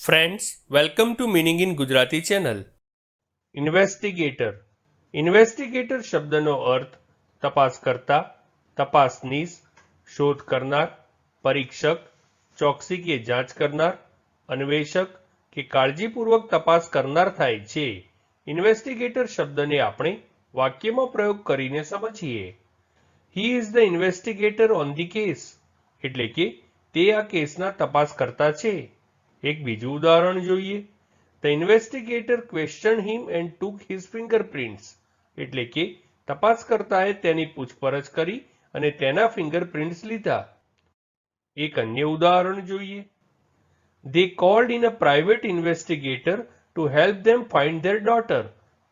Friends welcome to meaning in Gujarati channel investigator investigator શબ્દનો અર્થ તપાસકર્તા તપાસનીસ શોધ કરનાર પરીક્ષક ચોકસી કે જાંચ કરનાર અન્વેષક કે કાળજીપૂર્વક તપાસ કરનાર થાય છે ઇન્વેસ્ટિગેટર શબ્દને આપણે વાક્યમાં પ્રયોગ કરીને સમજીએ he is the investigator on the case એટલે કે તે આ કેસના તપાસકર્તા છે એક બીજું ઉદાહરણ જોઈએ. The investigator question him and took his fingerprints એટલે કે તપાસકર્તાએ તેની પૂછપરછ કરી અને તેના ફિંગરપ્રિન્ટ્સ લીધા. એક અન્ય ઉદાહરણ જોઈએ. They called in a private investigator to help them find their daughter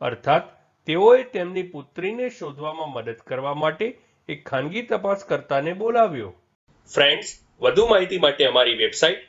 અર્થાત, તેઓએ તેમની પુત્રીને શોધવામાં મદદ કરવા માટે એક ખાનગી તપાસકર્તાને બોલાવ્યો. ફ્રેન્ડ્સ વધુ માહિતી માટે અમારી website